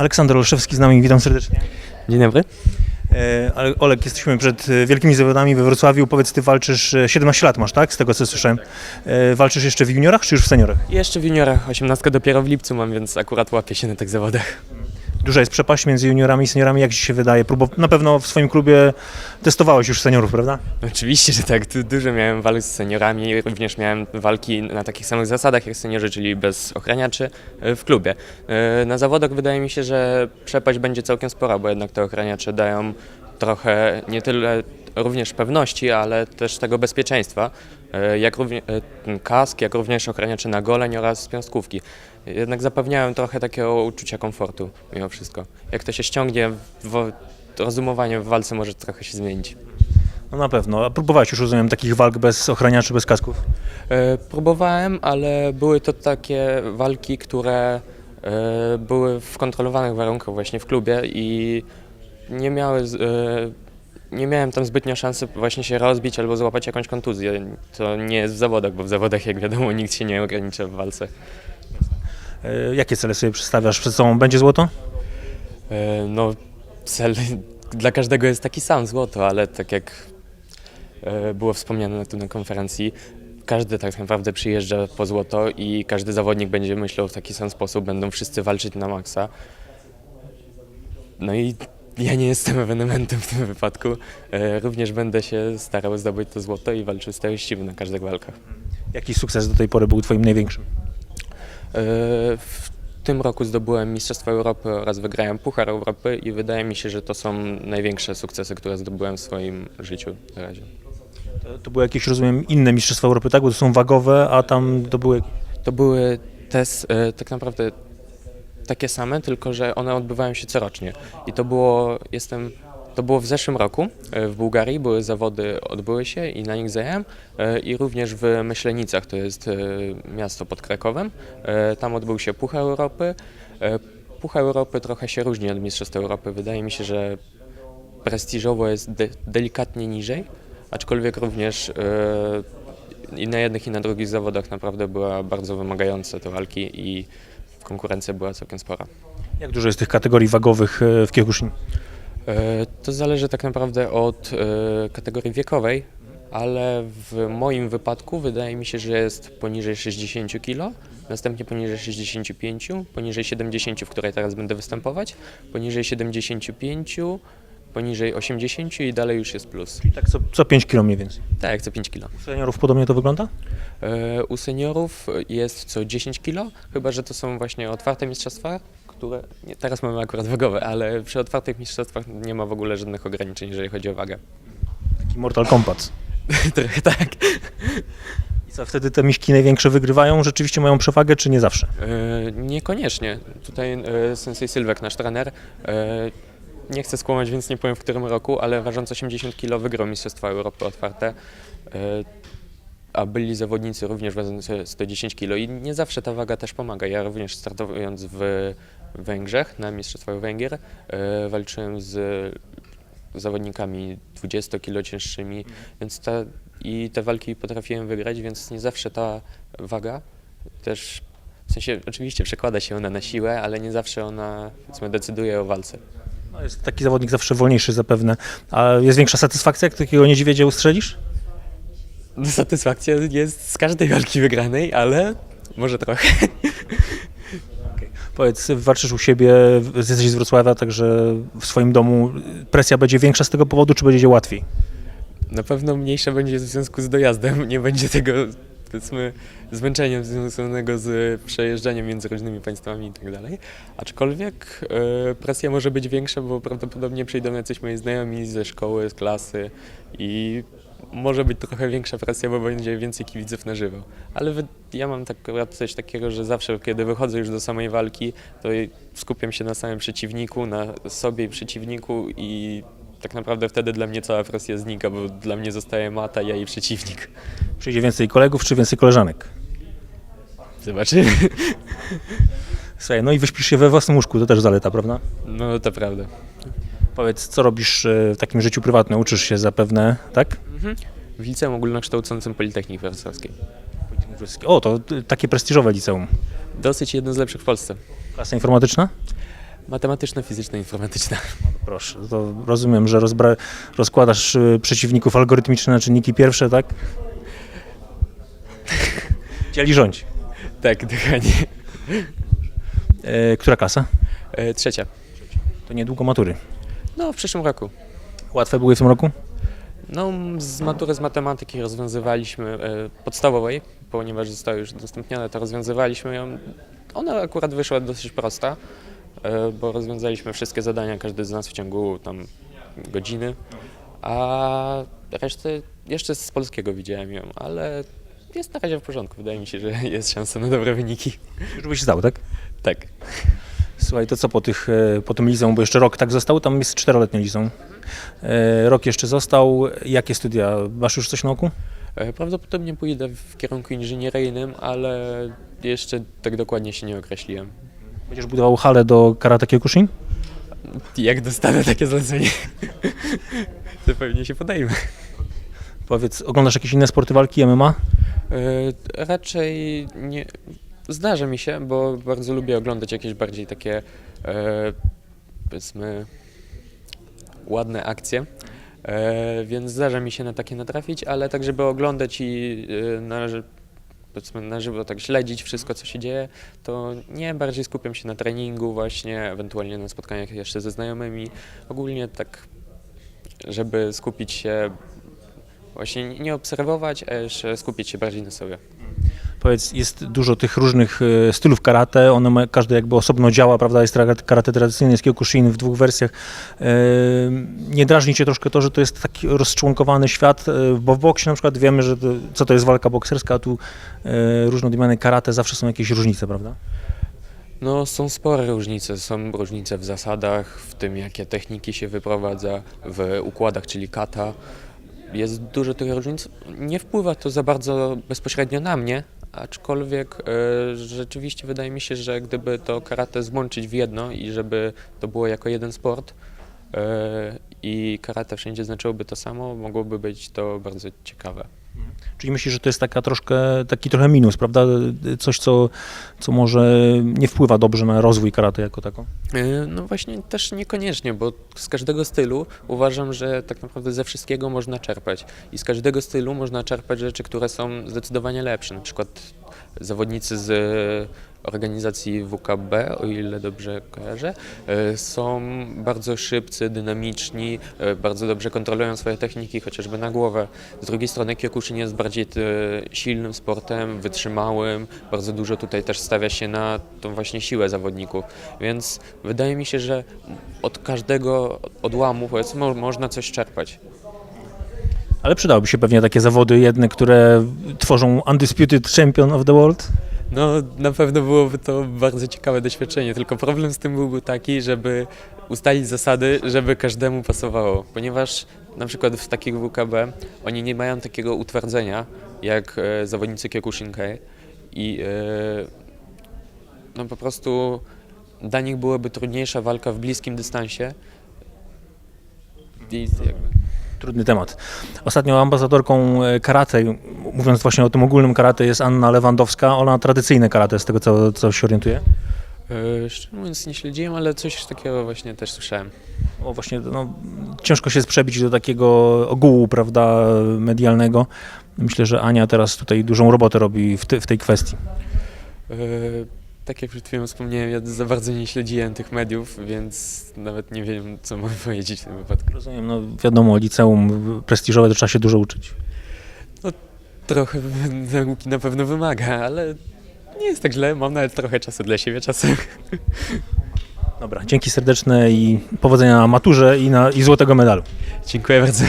Aleksander Olszewski z nami, witam serdecznie. Dzień dobry. E, ale Olek, jesteśmy przed e, wielkimi zawodami we Wrocławiu. Powiedz, ty walczysz, e, 17 lat masz, tak? Z tego co słyszałem. E, walczysz jeszcze w juniorach, czy już w seniorach? Jeszcze w juniorach, 18 dopiero w lipcu mam, więc akurat łapię się na tych zawodach. Duża jest przepaść między juniorami i seniorami, jak ci się wydaje? Próbow- na pewno w swoim klubie testowałeś już seniorów, prawda? Oczywiście, że tak. Du- Dużo miałem walk z seniorami, również miałem walki na takich samych zasadach jak seniorzy, czyli bez ochraniaczy e, w klubie. E, Na zawodach wydaje mi się, że przepaść będzie całkiem spora, bo jednak te ochraniacze dają trochę nie tyle również pewności, ale też tego bezpieczeństwa, e, jak również kask, jak również ochraniacze na goleń oraz piąstkówki. Jednak zapewniają trochę takiego uczucia komfortu mimo wszystko. Jak to się ściągnie, w, rozumowanie w walce może trochę się zmienić. No na pewno. A próbowałeś już, rozumiem, takich walk bez ochraniaczy, bez kasków? E, Próbowałem, ale były to takie walki, które e, były w kontrolowanych warunkach właśnie w klubie i nie miały, z- e, nie miałem tam zbytnio szansy właśnie się rozbić albo złapać jakąś kontuzję. To nie jest w zawodach, bo w zawodach jak wiadomo nikt się nie ogranicza w walce. E, jakie cele sobie przedstawiasz przed sobą? Będzie złoto? E, No cel dla każdego jest taki sam, złoto, ale tak jak e, było wspomniane na tym na konferencji, każdy tak naprawdę przyjeżdża po złoto i każdy zawodnik będzie myślał w taki sam sposób, będą wszyscy walczyć na maksa. No i ja nie jestem ewenementem w tym wypadku. E, Również będę się starał zdobyć to złoto i walczył starościwie na każdych walkach. Jaki sukces do tej pory był twoim największym? W tym roku zdobyłem Mistrzostwo Europy oraz wygrałem Puchar Europy i wydaje mi się, że to są największe sukcesy, które zdobyłem w swoim życiu na razie. To, to były jakieś, rozumiem, inne Mistrzostwa Europy, tak? Bo to są wagowe, a tam to były... To były te s- e, tak naprawdę takie same, tylko że one odbywają się corocznie. I to było, jestem, to było w zeszłym roku e, w Bułgarii, były zawody, odbyły się i na nich zająłem e, i również w Myślenicach, to jest e, miasto pod Krakowem. Tam odbył się Puchar Europy. Puchar Europy trochę się różni od Mistrzostw Europy. Wydaje mi się, że prestiżowo jest de- delikatnie niżej, aczkolwiek również i na jednych i na drugich zawodach naprawdę była bardzo wymagające te walki i konkurencja była całkiem spora. Jak dużo jest tych kategorii wagowych w Kyokushin? E, To zależy tak naprawdę od e, kategorii wiekowej, ale w moim wypadku wydaje mi się, że jest poniżej 60 kg, następnie poniżej 65, poniżej 70, w której teraz będę występować, poniżej 75, poniżej 80 i dalej już jest plus. I tak co, co 5 kg mniej więcej. Tak, co 5 kg. U seniorów podobnie to wygląda? E, U seniorów jest co 10 kg, chyba że to są właśnie otwarte mistrzostwa, które nie, teraz mamy akurat wagowe, ale przy otwartych mistrzostwach nie ma w ogóle żadnych ograniczeń, jeżeli chodzi o wagę. Taki Mortal Kombat. Trochę tak. I co, wtedy te miśki największe wygrywają? Rzeczywiście mają przewagę, czy nie zawsze? E, Niekoniecznie. Tutaj e, Sensei Sylwek, nasz trener, e, nie chcę skłamać, więc nie powiem w którym roku, ale ważąc 80 kg wygrał Mistrzostwa Europy otwarte. A byli zawodnicy również ważący 110 kg i nie zawsze ta waga też pomaga. Ja również startując w Węgrzech na Mistrzostwach Węgier e, walczyłem z zawodnikami 20 kg cięższymi, więc ta, i te walki potrafiłem wygrać, więc nie zawsze ta waga też w sensie oczywiście przekłada się ona na siłę, ale nie zawsze ona powiedzmy, decyduje o walce. No jest taki zawodnik zawsze wolniejszy zapewne. A jest większa satysfakcja, jak takiego niedźwiedzia ustrzelisz? No, Satysfakcja jest z każdej walki wygranej, ale może trochę. Powiedz, walczysz u siebie, jesteś z Wrocławia, także w swoim domu presja będzie większa z tego powodu, czy będzie łatwiej? Na pewno mniejsza będzie w związku z dojazdem, nie będzie tego powiedzmy zmęczenia związanego z przejeżdżaniem między różnymi państwami i tak dalej. Aczkolwiek e, presja może być większa, bo prawdopodobnie przyjdą jacyś moi znajomi ze szkoły, z klasy i może być trochę większa presja, bo będzie więcej kibiców na żywo. Ale wy, ja mam tak, akurat coś takiego, że zawsze kiedy wychodzę już do samej walki, to skupiam się na samym przeciwniku, na sobie i przeciwniku i tak naprawdę wtedy dla mnie cała presja znika, bo dla mnie zostaje mata, ja i przeciwnik. Przyjdzie więcej kolegów, czy więcej koleżanek? Zobaczymy. Słuchaj, no i wyśpisz się we własnym łóżku, to też zaleta, prawda? No to prawda. Powiedz, co robisz e, w takim życiu prywatnym? Uczysz się zapewne, tak? W liceum ogólnokształcącym Politechniki Wrocławskiej. O, to y, takie prestiżowe liceum. Dosyć jedno z lepszych w Polsce. Klasa informatyczna? Matematyczna, fizyczna, informatyczna. Proszę, to rozumiem, że rozbra- rozkładasz y, przeciwników algorytmicznie na czynniki pierwsze, tak? Dzieli rządź. Tak, dokładnie. E, która klasa? E, trzecia. To niedługo matury. No, w przyszłym roku. Łatwe były w tym roku? No, z matury z matematyki rozwiązywaliśmy e, podstawowej, ponieważ została już udostępniona, to rozwiązywaliśmy ją. Ona akurat wyszła dosyć prosta, e, bo rozwiązaliśmy wszystkie zadania, każdy z nas w ciągu tam godziny, a resztę jeszcze z polskiego widziałem ją, ale jest na razie w porządku. Wydaje mi się, że jest szansa na dobre wyniki. Już byś zdał, tak? Tak. Słuchaj, to co po, tych, e, po tym liceum, bo jeszcze rok tak został, tam jest czteroletnie liceum. E, Rok jeszcze został. Jakie studia? Masz już coś na oku? E, Prawdopodobnie pójdę w kierunku inżynieryjnym, ale jeszcze tak dokładnie się nie określiłem. Będziesz budował halę do karate Kyokushin? Jak dostanę takie zlecenie, to pewnie się podejmę. Powiedz, oglądasz jakieś inne sporty walki, MMA? Raczej nie. Zdarza mi się, bo bardzo lubię oglądać jakieś bardziej takie, e, powiedzmy, ładne akcje. E, więc zdarza mi się na takie natrafić, ale tak, żeby oglądać i e, na, powiedzmy, na żywo tak śledzić wszystko, co się dzieje, to nie, bardziej skupiam się na treningu właśnie, ewentualnie na spotkaniach jeszcze ze znajomymi. Ogólnie tak, żeby skupić się, właśnie nie obserwować, a jeszcze skupić się bardziej na sobie. Powiedz, jest dużo tych różnych e, stylów karate, one ma, każdy jakby osobno działa, prawda? Jest karate tradycyjne, jest Kyokushin w dwóch wersjach. E, Nie drażni cię troszkę to, że to jest taki rozczłonkowany świat, e, bo w boksie na przykład wiemy, że to, co to jest walka bokserska, a tu e, różne odmiany karate, zawsze są jakieś różnice, prawda? No, są spore różnice. Są różnice w zasadach, w tym, jakie techniki się wyprowadza, w układach, czyli kata. Jest dużo tych różnic. Nie wpływa to za bardzo bezpośrednio na mnie, aczkolwiek e, rzeczywiście wydaje mi się, że gdyby to karate złączyć w jedno i żeby to było jako jeden sport e, i karate wszędzie znaczyłoby to samo, mogłoby być to bardzo ciekawe. Czyli myślisz, że to jest taka troszkę, taki trochę minus, prawda? Coś, co, co może nie wpływa dobrze na rozwój karate jako tako. E, No właśnie też niekoniecznie, bo z każdego stylu uważam, że tak naprawdę ze wszystkiego można czerpać. I z każdego stylu można czerpać rzeczy, które są zdecydowanie lepsze. Na przykład zawodnicy z organizacji WKB, o ile dobrze kojarzę, e, są bardzo szybcy, dynamiczni, e, bardzo dobrze kontrolują swoje techniki, chociażby na głowę. Z drugiej strony Kyokushin jest bardziej e, silnym sportem, wytrzymałym, bardzo dużo tutaj też stawia się na tą właśnie siłę zawodników, więc wydaje mi się, że od każdego odłamu powiedzmy mo- można coś czerpać. Ale przydałyby się pewnie takie zawody jedne, które tworzą Undisputed Champion of the World. No, na pewno byłoby to bardzo ciekawe doświadczenie, tylko problem z tym byłby taki, żeby ustalić zasady, żeby każdemu pasowało, ponieważ na przykład w takich WKB oni nie mają takiego utwardzenia jak e, zawodnicy Kyokushinkai i e, no po prostu dla nich byłaby trudniejsza walka w bliskim dystansie. I jakby, Trudny temat. Ostatnio ambasadorką e, karate, mówiąc właśnie o tym ogólnym karate, jest Anna Lewandowska. Ona tradycyjne karate, z tego co, co się orientuje. e, szczerze mówiąc nie śledziłem, ale coś takiego właśnie też słyszałem. O właśnie, no, ciężko się przebić do takiego ogółu, prawda, medialnego. Myślę, że Ania teraz tutaj dużą robotę robi w, ty, w tej kwestii. E, Tak jak przed chwilą wspomniałem, ja za bardzo nie śledziłem tych mediów, więc nawet nie wiem, co mam powiedzieć w tym wypadku. Rozumiem, no wiadomo, liceum prestiżowe to trzeba się dużo uczyć. Trochę nauki na pewno wymaga, ale nie jest tak źle. Mam nawet trochę czasu dla siebie czasem. Dobra, dzięki serdeczne i powodzenia na maturze i, na, i złotego medalu. Dziękuję bardzo.